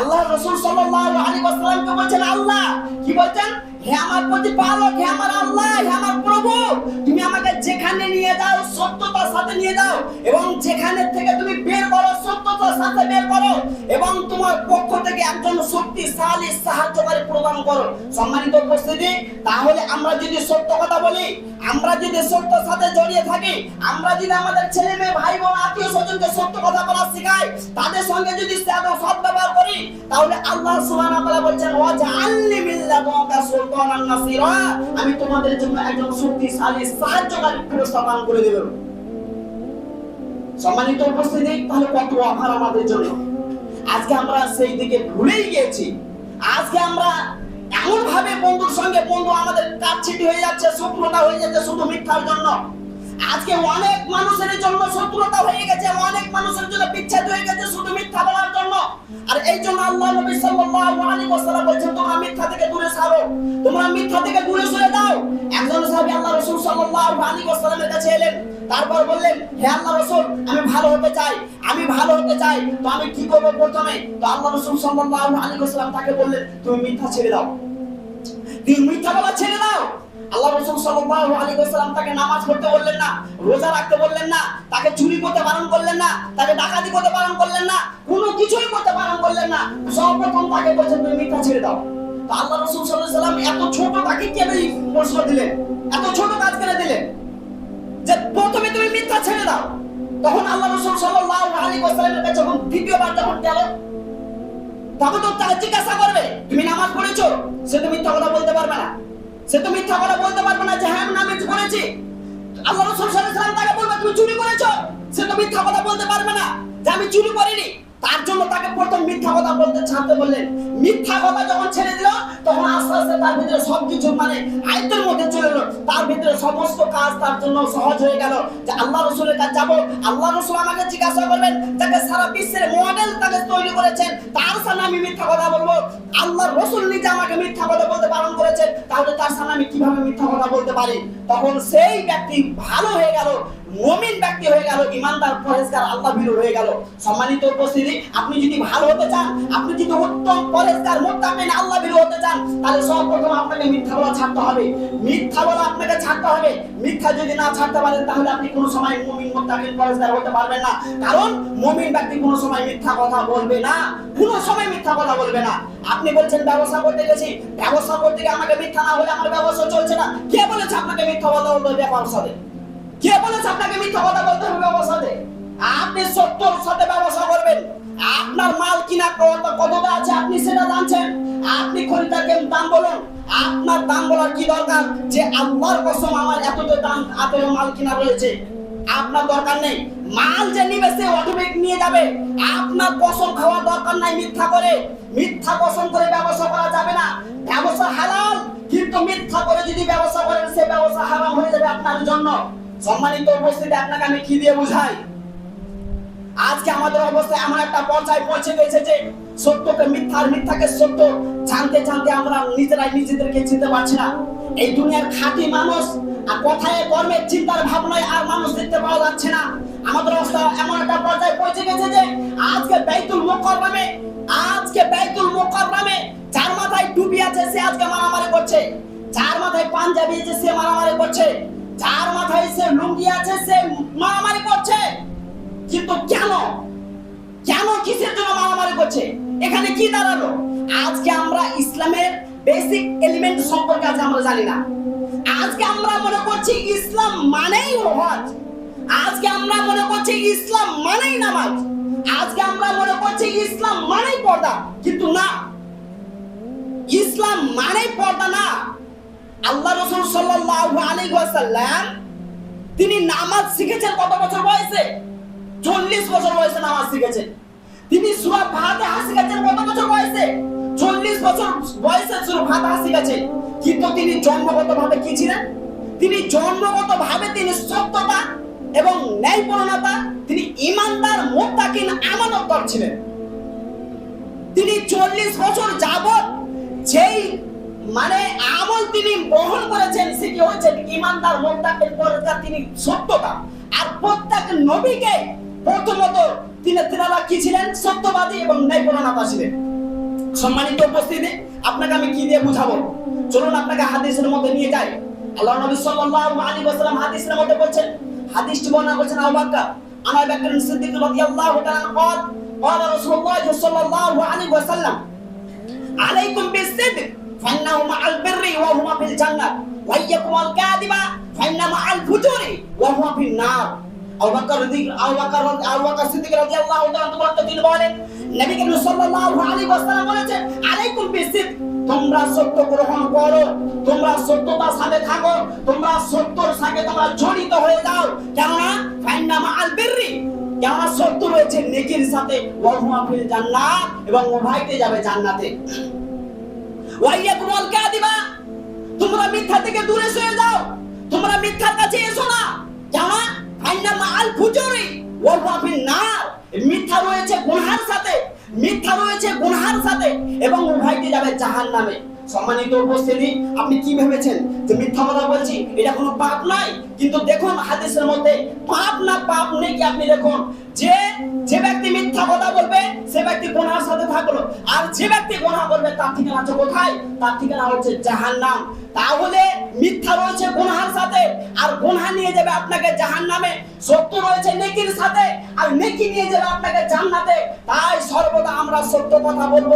আল্লাহ রসুল সাল্লাহ আলী আসসালামকে বলছেন আল্লাহ কি বলছেন? হে আমার প্রতিপালক, হে আমার আল্লাহ, হে আমার প্রভু, তুমি আমাকে যেখানে নিয়ে যাও, সত্যতার সাথে নিয়ে যাও, এবং যেখানে থেকে তুমি বের করো, সত্যতার সাথে বের করো, এবং তোমার পক্ষ থেকে একজন শক্তিশালী সাহায্যকারী প্রদান করো। সম্মানিত উপস্থিতি, তাহলে আমরা যদি সত্য কথা বলি, আমরা যদি সত্যর সাথে জড়িয়ে থাকি, আমরা যদি আমাদের ছেলে মেয়ে, ভাই বোন, আত্মীয় স্বজনকে সত্য কথা বলা শেখাই, তাদের সঙ্গে যদি সৎ ব্যবহার করি, তাহলে আল্লাহ সুবহানাহু ওয়া তাআলা বলছেন ওয়া মিল্লাকা নাসিরা, আমি তোমাদের জন্য একজন শক্তিশালী, সাহায্যকারী প্রস্তাবন করে দেব। সম্মানিত উপস্থিতি, তাহলে কত আমাদের জন্য। আজকে আমরা সেই দিকে ভুলেই গিয়েছি। আজকে আমরা এমন ভাবে বন্ধুর সঙ্গে, বন্ধু আমাদের হয়ে যাচ্ছে, শত্রুতা হয়ে যাচ্ছে শুধু মিথ্যার জন্য। আজকে অনেক মানুষের জন্য শত্রুতা হয়ে গেছে, অনেক মানুষের জন্য বিচ্ছেদ হয়ে গেছে শুধু মিথ্যা বলার জন্য। আর এই জন্য আল্লাহ নবী সাল্লাল্লাহু আলাইহি ওয়াসাল্লাম বলেছেন, তোমরা মিথ্যা থেকে দূরে সরো তোমরা মিথ্যা থেকে দূরে সরে দাও একজন সাহাবী আল্লাহ রাসূল সাল্লাল্লাহু আলাইহি ওয়াসাল্লামের কাছে এলেন। তারপর বললেন, হে আল্লাহ রাসূল, আমি ভালো হতে চাই। আমি ভালো হতে চাই। তো আমি কি করব প্রথমে? তো আল্লাহ রাসূল সাল্লাল্লাহু আলাইহি ওয়াসাল্লাম তাকে বললেন, তুমি মিথ্যা ছেড়ে দাও। তুমি মিথ্যা বলা ছেড়ে দাও। আল্লাহ রাসূল সাল্লাল্লাহু আলাইহি ওয়াসাল্লাম তাকে নামাজ পড়তে বললেন না, রোজা রাখতে বললেন না, তাকে চুরি করতে বারণ করলেন না, তাকে ডাকাতি করতে বারণ করলেন না, কোনো কিছুই করতে বারণ করলেন না। সর্বপ্রথম তাকে বলছেন তুমি মিথ্যা ছেড়ে দাও। তো আল্লাহ রাসূল ওয়াসাল্লাম এত ছোট তাকে কেন প্রশ্ন দিলেন এত ছোট কাজ কেন দিলেন যে প্রথমে তুমি মিথ্যা ছেড়ে দাও। তখন আল্লাহ রাসূল সাল্লাল্লাহু আলাইহি ওয়াসাল্লামের কাছে যখন দ্বিতীয়বার যখন গেল, তখন তো তাকে জিজ্ঞাসা করবে, তুমি নামাজ পড়েছো? সে তো মিথ্যা কথা বলতে পারবে না। সে তো মিথ্যা কথা বলতে পারবে না যে হ্যাঁ আমি নামাজ পড়েছি। আল্লাহ রাসূল ওয়াসাল্লাম তাকে বলবে, তুমি চুরি করেছ? সে তো মিথ্যা কথা বলতে পারবে না যে, আমি চুরি করিনি। তার জন্য তাকে প্রথম মিথ্যা কথা বলতে ছাড়তে বললেন। মিথ্যা কথা যখন ছেড়ে দিল, তখন আস্তে আস্তে তার ভিতরে সবকিছু মানে আয়ত্তের মধ্যে তার ভিতরে সমস্ত কাজ তার জন্য সহজ হয়ে গেল যে আল্লাহ রসুলের কাছে যাব, আল্লাহ রসুল আমাকে জিজ্ঞাসা করবেন যাকে সারা বিশ্বের মডেল তাকে তৈরি করেছেন। তার সামনে আমি মিথ্যা কথা বলব। আল্লাহ রসুল নিজে আমাকে মিথ্যা কথা বলতে বারণ করেছেন। তাহলে তার সামনে আমি কীভাবে মিথ্যা কথা বলতে পারি? তখন সেই ব্যক্তি ভালো হয়ে গেল, মুমিন ব্যক্তি হয়ে গেল, ইমানদার পরেজগার আল্লাহ ভীরু হয়ে গেল। সম্মানিত উপস্থিতি, আপনি যদি ভালো হতে চান, আপনি যদি উত্তম পরেজগার মুত্তাকিন, আল্লাহ ভীরু হতে চান, তাহলে সর্বপ্রথম আপনাকে মিথ্যা বলা ছাড়তে হবে। মিথ্যা বলা আপনাকে ছাড়তে হবে। মিথ্যা যদি না ছাড়তে পারেন, তাহলে আপনি কোনো সময় মুমিন মুত্তাকিন পরেজগার হতে পারবেন না। কারণ মুমিন ব্যক্তি কোনো সময় মিথ্যা কথা বলবে না। কোনো সময় মিথ্যা কথা বলবে না। আপনি বলছেন, ব্যবসা করতে গেছি। ব্যবসা করতে গিয়ে আমাকে মিথ্যা না হলে আমার ব্যবসা চলছে না। কে বলেছে আপনাকে মিথ্যা কথা বলতে হবে ব্যবসাতে? কে বলেছে আপনাকে মিথ্যা কথা বলতে হবে ব্যবসাতে? আপনি সত্যর সাথে ব্যবসা করবেন। আপনার মাল কিনা কত কতটা আছে আপনি সেটা জানছেন। আপনি খরিদারকে দাম বলুন। আপনার দাম বলার কি দরকার? যে আল্লাহর কসম আমার এতটা দাম এত মাল কিনা রয়েছে। আপনার দরকার নেই। মাল যে নিবে সে অটোমেটিক নিয়ে যাবে। আপনার কসম খাওয়ার দরকার নাই মিথ্যা করে। মিথ্যা কসম করে ব্যবসা করা যাবে না। ব্যবসা হালাল, কিন্তু মিথ্যা করে যদি ব্যবসা করেন, সে ব্যবসা হারাম হয়ে যাবে আপনার জন্য। সম্মানিত উপস্থিতি, আপনাকে আমি কি দিয়ে বুঝাই? আজকে আমাদের অবস্থায় এমন একটা পর্যায়ে পৌঁছে গেছে যে সত্যকে মিথ্যা আর মিথ্যাকে সত্য জানতে জানতে আমরা নিজেরাই নিজেদেরকে চিনতে পারছি না। এই দুনিয়ার খাঁটি মানুষ আর কথায় কর্মে চিন্তার ভাবনায় আর মানুষ দেখতে পাওয়া যাচ্ছে না। আমাদের অবস্থা এমন একটা পর্যায়ে পৌঁছে গেছে যে আজকে বাইতুল মুকাররমে, আজকে বাইতুল মুকাররমে যার মাথায় টুপি আছে সে আজকে মারামারি করছে। যার মাথায় পাঞ্জাবি আছে সে মারামারি করছে। যার মাথায় সে লুঙ্গি আছে সে মারামারি মারামারি করছে? এখানে কি দাঁড়াল? আজকে আমরা ইসলামের বেসিক এলিমেন্ট সম্পর্কে আজ আমরা জানি না। আজকে আমরা মনে করছি ইসলাম মানেই হজ। আজকে আমরা মনে করছি ইসলাম মানেই নামাজ। আজকে আমরা মনে করছি ইসলাম মানেই পর্দা। কিন্তু না। ইসলাম মানেই পর্দা না। আল্লাহ রসুল সাল্লাল্লাহু আলাইহি ওয়াসাল্লাম, তিনি নামাজ শিখেছেন কত বছর বয়সে? চল্লিশ বছর বয়সে নামাজ শিখেছেন। তিনি সুরা ফাতিহা শিখেছেন কত বছর বয়সে? চল্লিশ বছর বয়সে সুরা ফাতিহা শিখেছেন কিন্তু তিনি জন্মগত ভাবে কি ছিলেন? তিনি জন্মগত ভাবে তিনি সত্যতা এবং ন্যায়পরণতা, তিনি ইমানদার, মোত্তাকিন, আমানতদার ছিলেন। তিনি চল্লিশ বছর যাবত যেই মানে আমল তিনি বহন করেছেন, সেটি হচ্ছে ইমানদার, মোত্তাকিন তিনি সত্যতা। আর প্রত্যেক নবীকে প্রথমত তিনি তিনারা কি ছিলেন সত্যবাদী এবং ন্যায়পরণতা ছিলেন সম্মানিত উপস্থিতি আপনাকে আমি কি দিয়ে বুঝাবো চলুন আপনাকে হাদিসের মধ্যে নিয়ে যাই আল্লাহ নবী সাল্লাল্লাহু আলাইহি ওয়াসাল্লাম হাদিসের মধ্যে বলছেন হাদিসটি বর্ণনা করেছেন আবু বকর আনা বকর সিদ্দিক রাদিয়াল্লাহু তাআলা قال قال رسول الله صلى الله عليه وسلم عليكم بالصدق فإنه مع البر وهو في الجنة وإياكم الكاذب فإن مع الفجور وهو في النار বিসিদ তোমরা সত্য গ্রহণ করো, তোমরা সত্যতার সাথে থাকো, তোমরা সত্যর সাথে তোমরা জড়িত হয়ে যাও, কেননা কেননা সত্য রয়েছে নেকির সাথে ওয়াহুমা ফিল এবং যাবে জান্নাতে। তোমরা মিথ্যা থেকে দূরে সরে যাও, তোমরা মিথ্যার কাছে এসো না, কেননা ফিল নার। মিথ্যা রয়েছে গুনহার সাথে। মিথ্যা রয়েছে গুনহার সাথে এবং উভয়তে যাবে জাহান নামে সম্মানিত উপস্থিতি, আপনি কি ভেবেছেন? যে মিথ্যা কথা বলছি, এটা কোনো পাপ নাই কিন্তু দেখুন, হাদিসের মধ্যে পাপ না পাপ নেই কি আপনি দেখুন? যে যে ব্যক্তি মিথ্যা কথা বলবে, সে ব্যক্তি গুনার সাথে থাকল। আর যে ব্যক্তি গুনাহ করবে, তার ঠিকানা আছে কোথায়? তার ঠিকানা হচ্ছে জাহান্নাম। তাহলে মিথ্যা রয়েছে গুনহার সাথে, আর গুনহা নিয়ে যাবে আপনাকে জাহান্নামে। সত্য রয়েছে নেকির সাথে, আর নেকি নিয়ে যাবে আপনাকে জান্নাতে। তাই সর্বদা আমরা সত্য কথা বলব।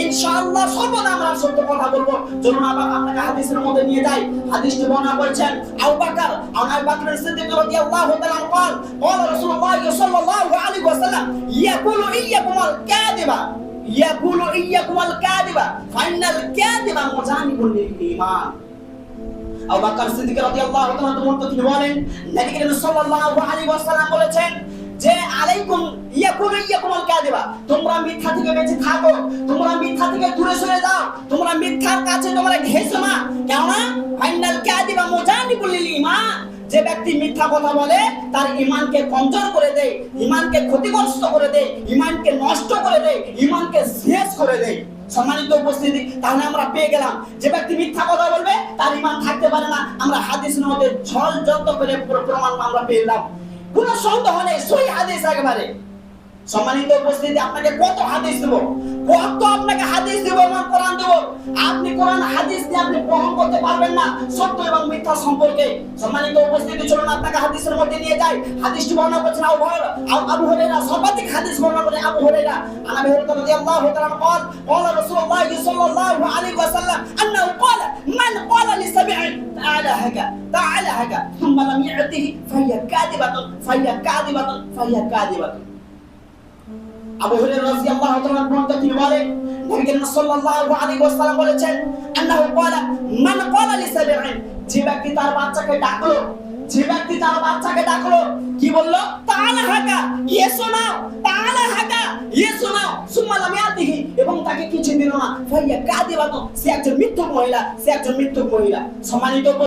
ইনশাআল্লাহ সর্বদা আমরা সত্য কথা বলবো চলুন আবার আপনাকে হাদিসের মধ্যে নিয়ে যাই হাদিসটি বর্ণনা করেছেন আবু বকর আবু বকর সিদ্দিক রাদিয়াল্লাহু তাআলা قال قال رسول الله صلى الله عليه وسلم يقول إياكم الكاذبة يقول إياكم الكاذبة فإن الكاذب مجانب للإيمان আবু বকর সিদ্দিক রাদিয়াল্লাহু তাআলা তোমাকে তিনি বলেন নবী করিম সাল্লাল্লাহু আলাইহি ওয়াসাল্লাম বলেছেন যে আলাইকুম ইয়াকুল ইয়াকুমুল কাযিবা। তোমরা মিথ্যা থেকে বেঁচে থাকো, তোমরা মিথ্যা থেকে দূরে সরে যাও, তোমরা মিথ্যার কাছে তোমরা ঘেঁষো না। কেননা ফাইনাল কাযিবা মুজানিবুল লিল ঈমান। যে ব্যক্তি মিথ্যা কথা বলে, তার ইমানকে কমজোর করে দেয় ইমানকে ক্ষতিগ্রস্ত করে দেয় ইমানকে নষ্ট করে দেয় ইমানকে শেষ করে দেয়। সম্মানিত উপস্থিতি, তাহলে আমরা পেয়ে গেলাম। যে ব্যক্তি মিথ্যা কথা বলবে, তার ইমান থাকতে পারে না। আমরা হাদিস মধ্যে ছল যত করে পুরো প্রমাণ আমরা পেলাম কোনো সন্দেহ নেই। সই হাদিস একেবারে সম্মানিত উপস্থিতি আপনাকে কত হাদিস দেব? কত আপনাকে হাদিস দেব এবং কোরআন দেব আপনি কোরআন হাদিস দিয়ে আপনি প্রমাণ করতে পারবেন না সত্য এবং মিথ্যা সম্পর্কে সম্মানিত উপস্থিতি চলুন আপনাকে হাদিসের মধ্যে নিয়ে যাই হাদিসটি বর্ণনা করছেন আবু হুরায়রা আবু হুরায়রা সর্বাধিক হাদিস বর্ণনা করেন আবু হুরায়রা আন আবি হুরায়রা রাদিয়াল্লাহু তাআলা قال قال رسول الله صلى الله عليه وسلم انه قال من قال لسبع تعالى هكا تعالى هكا ثم لم يعطه فهي كاذبة فهي كاذبة فهي كاذبة আবু হুরায়রা রাদিয়াল্লাহু তাআলা বর্ণনা তিনি বলেন নবী করিম সাল্লাল্লাহু আলাইহি ওয়াসাল্লাম বলেছেন, আন্নাহু ক্বালা, মান ক্বালা লিসাবি'in যে ব্যক্তি তার বাচ্চাকে ডাকলো, যে ব্যক্তি তার বাচ্চাকে ডাকলো, কি বলল? তাআলা হাকা ইয়ে শোনাও তাআলা হাকা ইয়ে শোনাও সুম্মা লাম ইয়াতিহি এবং তাকে কিছু দিল না। ফাইয়া কাদিবাতু, সে একজন মিথ্যুক মহিলা, সে একজন মিথ্যুক মহিলা। সম্মানিত